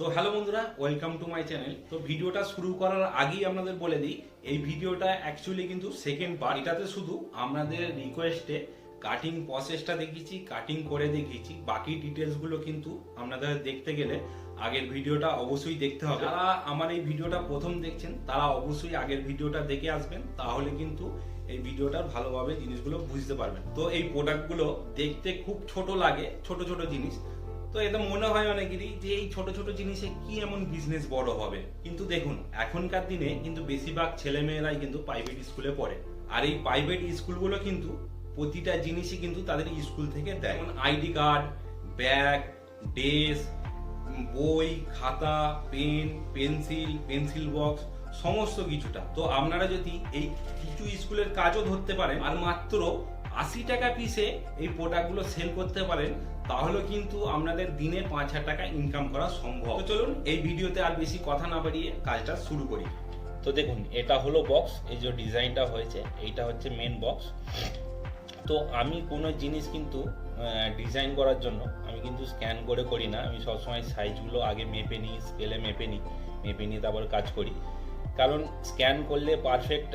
তো হ্যালো বন্ধুরা welcome to my channel তো ভিডিওটা শুরু করার আগেই আপনাদের বলে দিই, এই ভিডিওটা অ্যাকচুয়ালি কিন্তু সেকেন্ড পার্ট এটাতে শুধু আপনাদের রিকোয়েস্টে কাটিং প্রসেসটা দেখিয়েছি কাটিং করে দেখিয়েছি, বাকি ডিটেলসগুলো কিন্তু আপনাদের দেখতে গেলে আগের ভিডিওটা অবশ্যই দেখতে হবে। যারা আমার এই ভিডিওটা প্রথম দেখছেন, তারা অবশ্যই আগের ভিডিওটা দেখে আসবেন, তাহলে কিন্তু এই ভিডিওটার ভালোভাবে জিনিসগুলো বুঝতে পারবেন। তো এই প্রোডাক্টগুলো দেখতে খুব ছোট লাগে, ছোট ছোট জিনিস তো এটা মনে হয় অনেকেরই যে এই ছোট ছোট জিনিসে কি এমন বিজনেস বড় হবে। কিন্তু দেখুন, এখনকার দিনে কিন্তু বেশিরভাগ ছেলে মেয়েরাই কিন্তু প্রাইভেট স্কুলে পড়ে। আর এই প্রাইভেট স্কুলগুলো কিন্তু প্রতিটা জিনিসই কিন্তু তাদের স্কুল থেকে দেয়। যেমন আইডি কার্ড ব্যাগ ড্রেস বই, খাতা পেন পেন্সিল পেন্সিল বক্স সমস্ত কিছুটা। তো আপনারা যদি এই কিছু স্কুলের কাজও ধরতে পারেন, আর মাত্র আশি টাকা পিসে এই প্রোডাক্টগুলো সেল করতে পারেন, তাহলে কিন্তু আপনাদের দিনে পাঁচ হাজার টাকা ইনকাম করা সম্ভব। তো চলুন এই ভিডিওতে আর বেশি কথা না বাড়িয়ে কাজটা শুরু করি। তো দেখুন, এটা হলো বক্স এই যে ডিজাইনটা হয়েছে, এইটা হচ্ছে মেন বক্স তো আমি কোনো জিনিস কিন্তু ডিজাইন করার জন্য আমি কিন্তু স্ক্যান করে করি না। আমি সবসময় সাইজগুলো আগে মেপে নিই স্কেলে মেপে নিই, মেপে নিয়ে তারপর কাজ করি। কারণ স্ক্যান করলে পারফেক্ট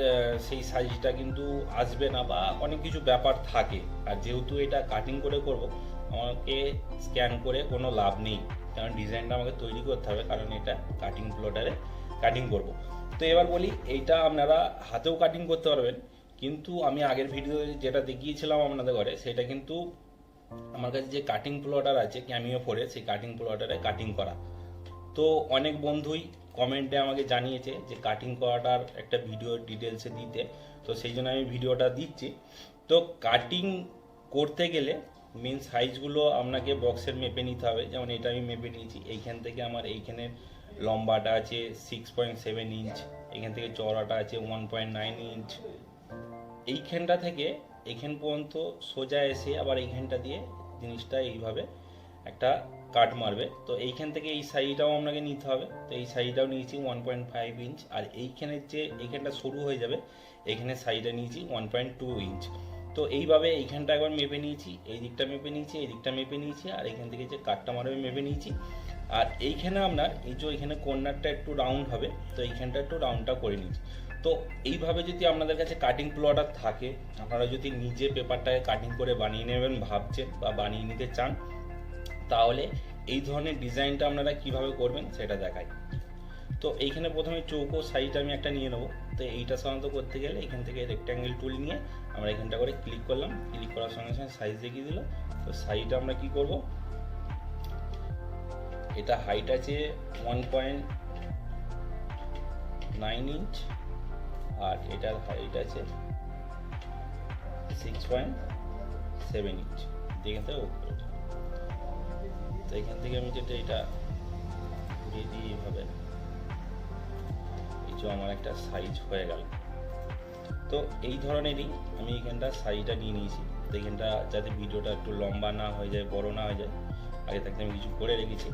সেই সাইজটা কিন্তু আসবে না বা অনেক কিছু ব্যাপার থাকে। আর যেহেতু এটা কাটিং করে করব, আমাকে স্ক্যান করে কোনো লাভ নেই। কারণ ডিজাইনটা আমাকে তৈরি করতে হবে, কারণ এটা কাটিং প্লটারে কাটিং করব। তো এবার বলি, এইটা আপনারা হাতেও কাটিং করতে পারবেন, কিন্তু আমি আগের ভিডিও যেটা দেখিয়েছিলাম আপনাদের ঘরে, সেটা কিন্তু আমার কাছে যে কাটিং প্লটার আছে ক্যামিও ফোরে সেই কাটিং প্লটারে কাটিং করা। তো অনেক বন্ধুই কমেন্টে আমাকে জানিয়েছে যে কাটিং করাটার একটা ভিডিও ডিটেলসে দিতে। তো সেই জন্য আমি ভিডিওটা দিচ্ছি। তো কাটিং করতে গেলে মেন সাইজগুলো আপনাকে বক্সের মেপে নিতে হবে। যেমন এটা আমি মেপে নিয়েছি। এইখান থেকে আমার এইখানের লম্বাটা আছে সিক্স পয়েন্ট সেভেন ইঞ্চ এখান থেকে চওড়াটা আছে ওয়ান পয়েন্ট নাইন ইঞ্চ এইখানটা থেকে এখান পর্যন্ত সোজা এসে আবার এইখানটা দিয়ে জিনিসটা এইভাবে একটা কাট মারবে। তো এইখান থেকে এই সাইজটাও আপনাকে নিতে হবে। তো এই সাইজটাও নিয়েছি ওয়ান পয়েন্ট ফাইভ ইঞ্চ আর এইখানের যে এইখানটা সরু হয়ে যাবে এইখানে সাইজটা নিয়েছি ওয়ান পয়েন্ট টু ইঞ্চ তো এইভাবে এইখানটা একবার মেপে নিয়েছি এই দিকটা মেপে নিয়েছি এই দিকটা মেপে নিয়েছি, আর এখান থেকে যে কাটটা মারবে মেপে নিয়েছি। আর এইখানে আপনার, এই যে এখানে কর্নারটা একটু রাউন্ড হবে, তো এইখানটা একটু রাউন্ডটা করে নিয়েছি। তো এইভাবে যদি আপনাদের কাছে কাটিং প্লটার থাকে, আপনারা যদি নিজে পেপারটাকে কাটিং করে বানিয়ে নেবেন, ভাবছেন বা বানিয়ে নিতে চান তাহলে এই ধরনের ডিজাইনটা আপনারা কীভাবে করবেন সেটা দেখাই। তো এইখানে প্রথমে চৌকো সাইজটা আমি একটা নিয়ে নেব। তো এইটা সাধারণত করতে গেলে এখান থেকে রেক্ট্যাঙ্গেল টুল নিয়ে আমরা এখানটা করে ক্লিক করলাম। ক্লিক করার সঙ্গে সঙ্গে সাইজ দেখিয়ে দিল। তো সাইজটা আমরা কি করব? এটা হাইট আছে ওয়ান পয়েন্ট নাইন ইঞ্চ আর এটার হাইট আছে সিক্স পয়েন্ট সেভেন ইঞ্চ এখান থেকে ওকে তো এখান থেকে আমি যেটা এটা দিয়ে দিই এইভাবে এই যে আমার একটা সাইজ হয়ে গেল। তো এই ধরনেরই আমি এখানটা সাইজটা নিয়ে নিয়েছি। তো এখানটা যাতে ভিডিওটা একটু লম্বা না হয়ে যায়, বড় না হয়ে যায়, আগে থাকতে আমি কিছু করে রেখেছি।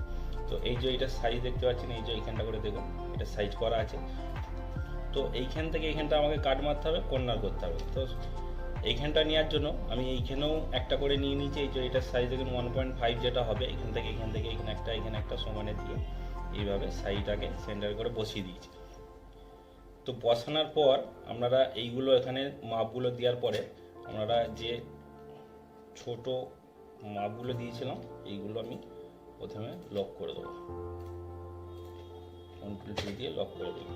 তো এই যে এটা সাইজ দেখতে পাচ্ছেন, এই যে এইখানটা করে দেখুন, এটা সাইজ করা আছে। তো এইখান থেকে এখানটা আমাকে কাট মারতে হবে কর্নার করতে হবে। তো এইখানটা নেওয়ার জন্য আমি এইখানেও একটা করে নিয়ে নিয়েছি, এই যে এটার সাইজ দেখুন ওয়ান পয়েন্ট ফাইভ যেটা হবে, এখান থেকে এখান থেকে এখানে একটা এখানে একটা সমানে দিয়ে এইভাবে সাইজটাকে সেন্টার করে বসিয়ে দিয়েছি। তো বসানোর পর আপনারা এইগুলো এখানে মাপগুলো দেওয়ার পরে আপনারা যে ছোট মাপগুলো দিয়েছিলাম, এইগুলো আমি প্রথমে লক করে দেবো। দিয়ে লক করে দেবো।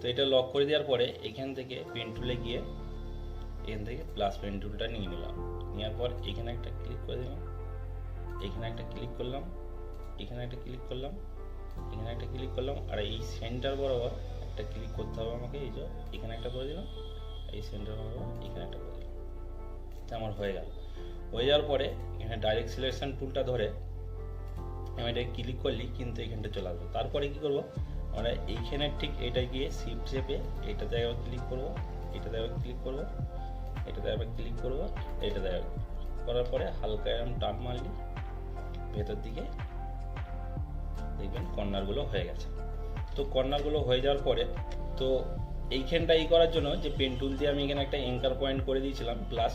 তো এটা লক করে দেওয়ার পরে এখান থেকে পেন টুলে গিয়ে এখান থেকে প্লাস পেন টুলটা নিয়ে নিলাম। নেওয়ার পর এখানে একটা ক্লিক করে দিলাম। এখানে একটা ক্লিক করলাম। এখানে একটা ক্লিক করলাম। এখানে একটা ক্লিক করলাম। আর এই সেন্টার বরাবর একটা ক্লিক করতে হবে আমাকে, এই যে এখানে একটা করে দিলাম। এই সেন্টার বরাবর এখানে একটা করে দিলাম। আমার হয়ে গেল। হয়ে যাওয়ার পরে এখানে ডাইরেক্ট সিলেকশন টুলটা ধরে আমি এটা ক্লিক করলি, কিন্তু এখানটা চলে আসবে। তারপরে কি করব? আমরা এইখানে ঠিক এটা গিয়ে শিফট চেপে এটাতে একবার ক্লিক করব, এটাতে একবার ক্লিক করব। এটাতে একবার ক্লিক করব। এটাতে একবার করার পরে হালকা এরকম টান মারলি। ভেতর দিকে দেখবেন কর্নারগুলো হয়ে গেছে। তো কর্নারগুলো হয়ে যাওয়ার পরে, তো এইখানটা এই করার জন্য যে পেন টুল দিয়ে আমি এখানে একটা এঙ্কার পয়েন্ট করে দিয়েছিলাম প্লাস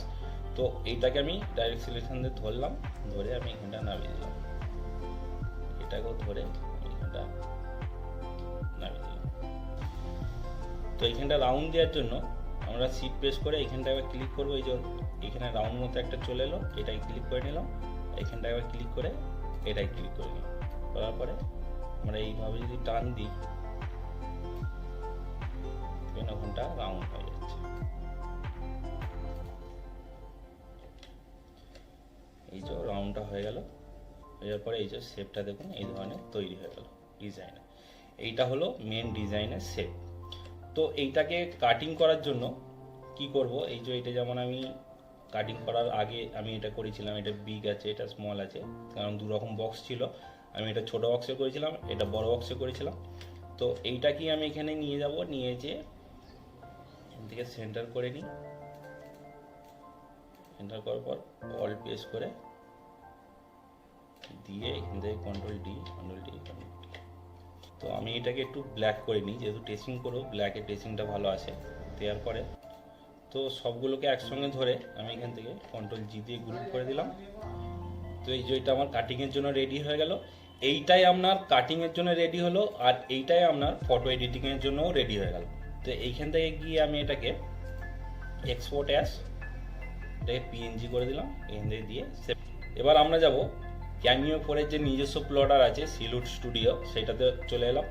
তো এইটাকে আমি ডাইরেক্ট সিলেকশন দিয়ে ধরলাম। ধরে আমি এখানটা নামিয়ে দিলাম। এটাকেও ধরে এখানটা নামিয়ে দিলাম। তো এইখানটা রাউন্ড দেওয়ার জন্য আমরা সিট প্রেস করে এইখানটা একবার ক্লিক করব, এই যে এখানে রাউন্ড মতো একটা চলে এলো, এটাই ক্লিক করে নিলাম। এইখানটা একবার ক্লিক করে এটাই ক্লিক করে নিলাম। করার পরে আমরা এইভাবে যদি টান দিই ওখানটা রাউন্ড হয়ে যাচ্ছে। এই যে রাউন্ডটা হয়ে গেল। যাওয়ার পরে এই যে শেপটা দেখুন, এই ধরনের তৈরি হয়ে গেল। ডিজাইনে এইটা হলো মেন ডিজাইনের শেপ তো এইটাকে কাটিং করার জন্য কি করব? এই যে এটা যেমন আমি কাটিং করার আগে আমি এটা করেছিলাম, এটা বিগ আছে, এটা স্মল আছে, কারণ দু রকম বক্স ছিল। আমি এটা ছোট বক্সে করেছিলাম, এটা বড় বক্সে করেছিলাম। তো এইটা কি আমি এখানে নিয়ে যাব, নিয়ে যে এখান থেকে সেন্টার করে নিই। সেন্টার করার পর অল প্রেস করে দিয়ে এখান থেকে control D control D control তো আমি এটাকে একটু ব্ল্যাক করে নিই, যেহেতু টেস্টিং করব ব্ল্যাকে টেস্টিংটা ভালো আসে, দেওয়ার পরে। তো সবগুলোকে একসঙ্গে ধরে আমি এখান থেকে কন্ট্রোল জি দিয়ে গ্রুপ করে দিলাম। তো এই এটা আমার কাটিংয়ের জন্য রেডি হয়ে গেল। এইটাই আপনার কাটিংয়ের জন্য রেডি হলো, আর এইটাই আপনার ফটো এডিটিংয়ের জন্যও রেডি হয়ে গেল। তো এইখান থেকে গিয়ে আমি এটাকে এক্সপোর্ট অ্যাস এটাকে পিএনজি করে দিলাম, এখান থেকে দিয়ে। এবার আমরা যাব ক্যামিও ফোরের যে নিজস্ব প্লটার আছে সিলুট স্টুডিও সেটাতে চলে এলাম।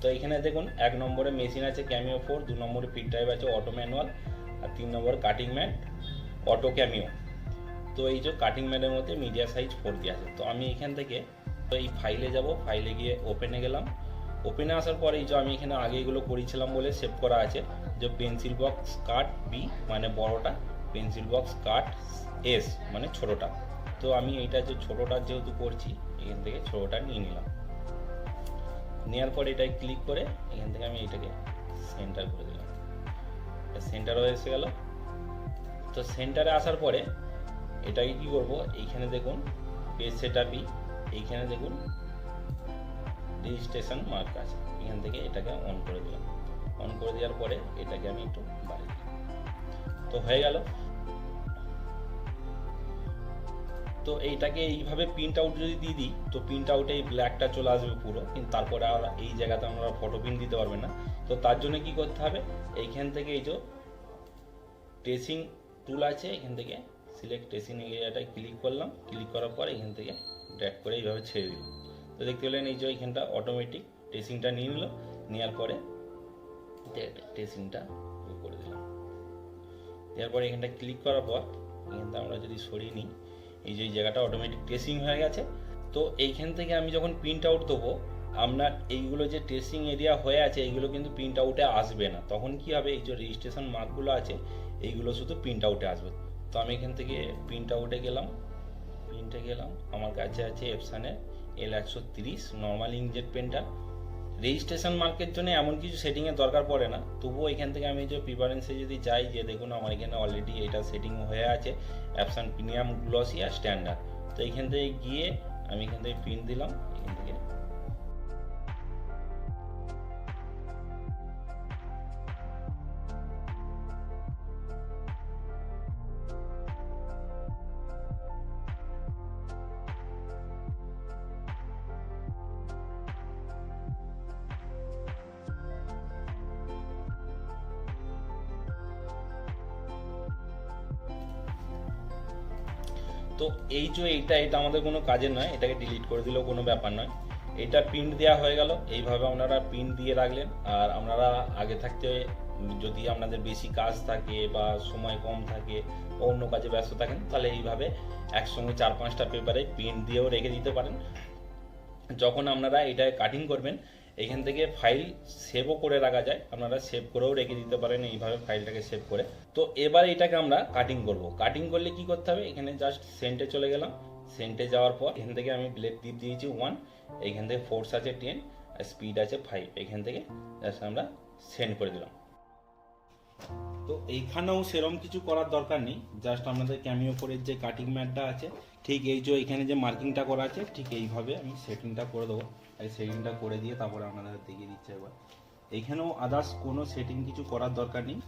তো এখানে দেখুন, এক নম্বরে মেশিন আছে ক্যামিও ফোর দু নম্বরে পিট ড্রাইভ আছে অটো ম্যানুয়াল আর তিন নম্বর কাটিং ম্যাট অটো ক্যামিও তো এই যে কাটিং ম্যাটের মধ্যে মিডিয়া সাইজ ফোর দিয়ে আছে। তো আমি এখান থেকে তো এই ফাইলে যাব ফাইলে গিয়ে ওপেনে গেলাম। ওপেনে আসার পরে এই যে আমি এখানে আগে এগুলো করেছিলাম বলে সেভ করা আছে, যে পেন্সিল বক্স কাট বি মানে বড়টা পেন্সিল বক্স কাট এস মানে ছোটটা। তো আমি এইটা যে ছোটটা যেহেতু করছি, এখান থেকে ছোটটা নিয়ে নিলাম। নেওয়ার পরে এটাই ক্লিক করে এখান থেকে আমি এটাকে সেন্টার করে দিলাম। সেন্টার হয়ে এসে গেল। তো সেন্টারে আসার পরে এটাকে কি করব, এইখানে দেখুন পেজ সেটআপই এইখানে দেখুন রেজিস্ট্রেশন মার্ক আছে। এখান থেকে এটাকে অন করে দিলাম। অন করে দেওয়ার পরে এটাকে আমি একটু দিলাম। তো হয়ে গেল। তো এইটাকে এইভাবে প্রিন্ট আউট যদি দিয়ে দিই, তো প্রিন্ট আউটে এই ব্ল্যাকটা চলে আসবে পুরো, কিন্তু তারপরে আর এই জায়গাতে আমরা ফটো প্রিন্ট দিতে পারবে না। তো তার জন্য কি করতে হবে, এইখান থেকে এই যে ট্রেসিং টুল আছে এখান থেকে সিলেক্ট ট্রেসিং এরিয়াটায় ক্লিক করলাম ক্লিক করার পর এখান থেকে ড্র্যাগ করে এইভাবে ছেড়ে দিলাম। তো দেখতে পেলেন এই যে এইখানটা অটোমেটিক ট্রেসিংটা নিয়ে নিল, নেওয়ার পরে ট্রেসিংটা করে দিলাম। দেওয়ার পরে এখানটা ক্লিক করার পর এখানটা আমরা যদি সরিয়ে নিই এই যে জায়গাটা অটোমেটিক ট্রেসিং হয়ে গেছে। তো এইখান থেকে আমি যখন প্রিন্ট আউট দেবো, আপনার এইগুলো যে ট্রেসিং এরিয়া হয়ে আছে, এইগুলো কিন্তু প্রিন্ট আউটে আসবে না। তখন কি হবে? এই যে রেজিস্ট্রেশন মার্কগুলো আছে, এইগুলো শুধু প্রিন্ট আউটে আসবে। তো আমি এখান থেকে প্রিন্ট আউটে গেলাম। প্রিন্টে গেলাম। আমার কাছে আছে এপসানের এল একশো তিরিশ নর্মাল ইংজেট পেনটা রেজিস্ট্রেশন মার্কের জন্য এমন কিছু সেটিংয়ের দরকার পড়ে না। তবুও এখান থেকে আমি যে প্রিফারেন্সে যদি যাই যে দেখুন আমার এখানে অলরেডি এটা সেটিং হয়ে আছে অ্যাপসান প্রিমিয়াম গ্লসি আর স্ট্যান্ডার্ড তো এখান থেকে গিয়ে আমি এখান থেকে প্রিন্ট দিলাম, এখান থেকে তো এই যে এইটা, এটা আমাদের কোনো কাজের নয়, এটাকে ডিলিট করে দিলেও কোনো ব্যাপার নয়। এটা প্রিন্ট দেওয়া হয়ে গেল, এইভাবে আপনারা প্রিন্ট দিয়ে রাখলেন। আর আপনারা আগে থাকতে যদি আপনাদের বেশি কাজ থাকে বা সময় কম থাকে অন্য কাজে ব্যস্ত থাকেন, তাহলে এইভাবে একসঙ্গে চার পাঁচটা পেপারে প্রিন্ট দিয়েও রেখে দিতে পারেন। যখন আপনারা এটা কাটিং করবেন এখান থেকে ফাইল সেভও করে রাখা যায়। আপনারা সেভ করেও রেখে দিতে পারেন এইভাবে ফাইলটাকে সেভ করে। তো এবার এটাকে আমরা কাটিং করব। কাটিং করলে কি করতে হবে? এখানে জাস্ট সেন্টে চলে গেলাম। সেন্টে যাওয়ার পর এখান থেকে আমি ব্লেড টিপ দিয়েছি ওয়ান এখান থেকে ফোর্স আছে টেন আর স্পিড আছে ফাইভ এখান থেকে জাস্ট আমরা সেন্ড করে দিলাম। তো এইখানেও সেরম কিছু করার দরকার নেই। জাস্ট আমাদের ক্যামিও ফোরের যে কাটিং ম্যাটটা আছে, ঠিক এই যে এখানে যে মার্কিংটা করা আছে, ঠিক এইভাবে আমি সেটিংটা করে দেবো। এই সেটিংটা করে দিয়ে তারপরে আপনাদের দেখিয়ে দিচ্ছে একবার এইখানেও আদার্স কোনো সেটিং কিছু করার দরকার নেই।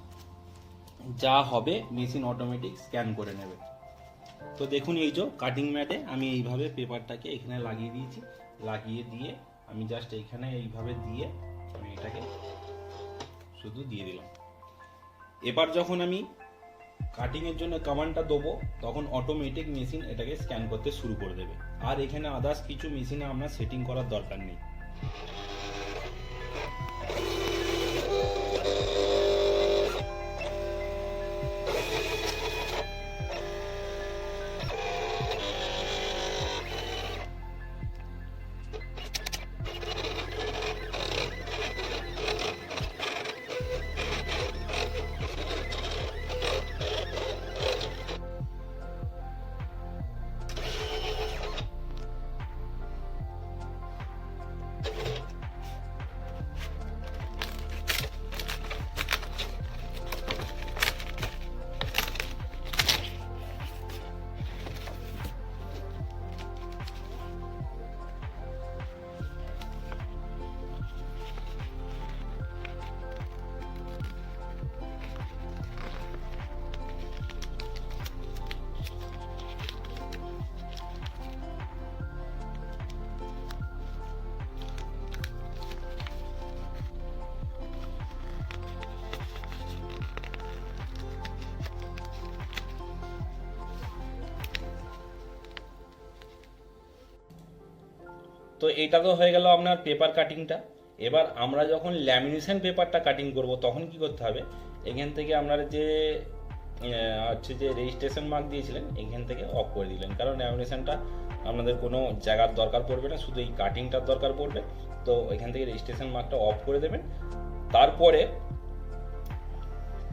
যা হবে মেশিন অটোমেটিক স্ক্যান করে নেবে। তো দেখুন এই যে কাটিং ম্যাটে আমি এইভাবে পেপারটাকে এখানে লাগিয়ে দিয়েছি। লাগিয়ে দিয়ে আমি জাস্ট এইখানে এইভাবে দিয়ে আমি এটাকে শুধু দিয়ে দিলাম। এবার যখন আমি কাটিং এর জন্য কমান্ডটা দেবো, তখন অটোমেটিক মেশিন এটাকে স্ক্যান করতে শুরু করে দেবে। আর এখানে আদার্স কিছু মেশিনে আপনার সেটিং করার দরকার নেই। তো এটা তো হয়ে গেল আপনার পেপার কাটিংটা এবার আমরা যখন ল্যামিনেশন পেপারটা কাটিং করব, তখন কি করতে হবে? এখান থেকে আপনারা যে হচ্ছে যে রেজিস্ট্রেশন মার্ক দিয়েছিলেন, এখান থেকে অফ করে দিলেন। কারণ ল্যামিনেশনটা আপনাদের কোনো জায়গার দরকার পড়বে না, শুধু এই কাটিংটার দরকার পড়বে। তো এখান থেকে রেজিস্ট্রেশন মার্কটা অফ করে দেবেন। তারপরে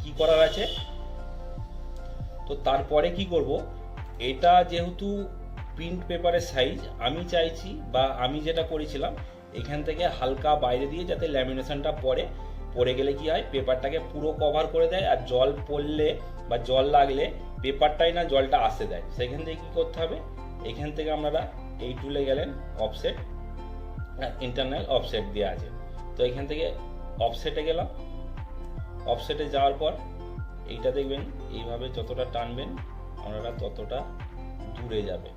কি করার আছে? তো তারপরে কি করব? এটা যেহেতু প্রিন্ট পেপারের সাইজ আমি চাইছি বা আমি যেটা করেছিলাম, এখান থেকে হালকা বাইরে দিয়ে যাতে ল্যামিনেশনটা পড়ে পড়ে গেলে কি হয় পেপারটাকে পুরো কভার করে দেয় আর জল পড়লে বা জল লাগলে পেপারটাই না জলটা আসতে দেয়। সেখান থেকে কি করতে হবে, এখান থেকে আপনারা এই টুলে গেলেন অফসেট ইন্টারনাল অফসেট দেওয়া আছে। তো এখান থেকে অফসেটে গেলাম। অফসেটে যাওয়ার পর এইটা দেখবেন, এইভাবে যতটা টানবেন, আপনারা ততটা দূরে যাবে।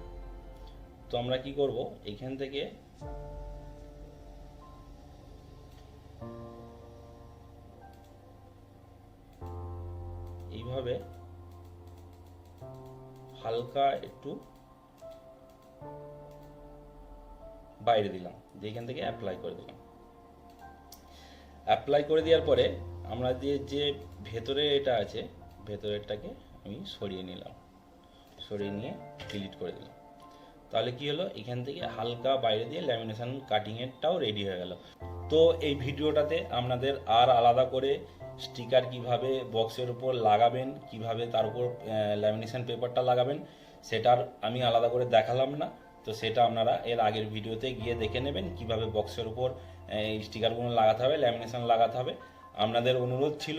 তো আমরা কি করব? এখান থেকে এইভাবে হালকা একটু বাইরে দিলাম। দিয়ে এখান থেকে অ্যাপ্লাই করে দিলাম। অ্যাপ্লাই করে দেওয়ার পরে আমরা যে যে ভেতরে এটা আছে, ভেতরেরটাকে আমি সরিয়ে নিলাম। সরিয়ে নিয়ে ডিলিট করে দিলাম। তাহলে কি হলো? এখান থেকে হালকা বাইরে দিয়ে ল্যামিনেশন কাটিংয়েরটাও রেডি হয়ে গেল। তো এই ভিডিওটাতে আপনাদের আর আলাদা করে স্টিকার কীভাবে বক্সের উপর লাগাবেন, কীভাবে তার উপর ল্যামিনেশন পেপারটা লাগাবেন, সেটার আমি আলাদা করে দেখালাম না। তো সেটা আপনারা এর আগের ভিডিওতে গিয়ে দেখে নেবেন, কীভাবে বক্সের উপর স্টিকারগুলো লাগাতে হবে ল্যামিনেশন লাগাতে হবে। আপনাদের অনুরোধ ছিল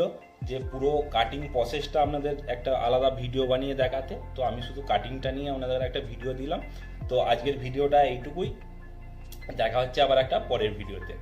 যে পুরো কাটিং প্রসেসটা আপনাদের একটা আলাদা ভিডিও বানিয়ে দেখাতে। তো আমি শুধু কাটিংটা নিয়ে আপনাদের একটা ভিডিও দিলাম। তো আজকের ভিডিওটা এইটুকুই দেখা হচ্ছে আবার একটা পরের ভিডিওতে.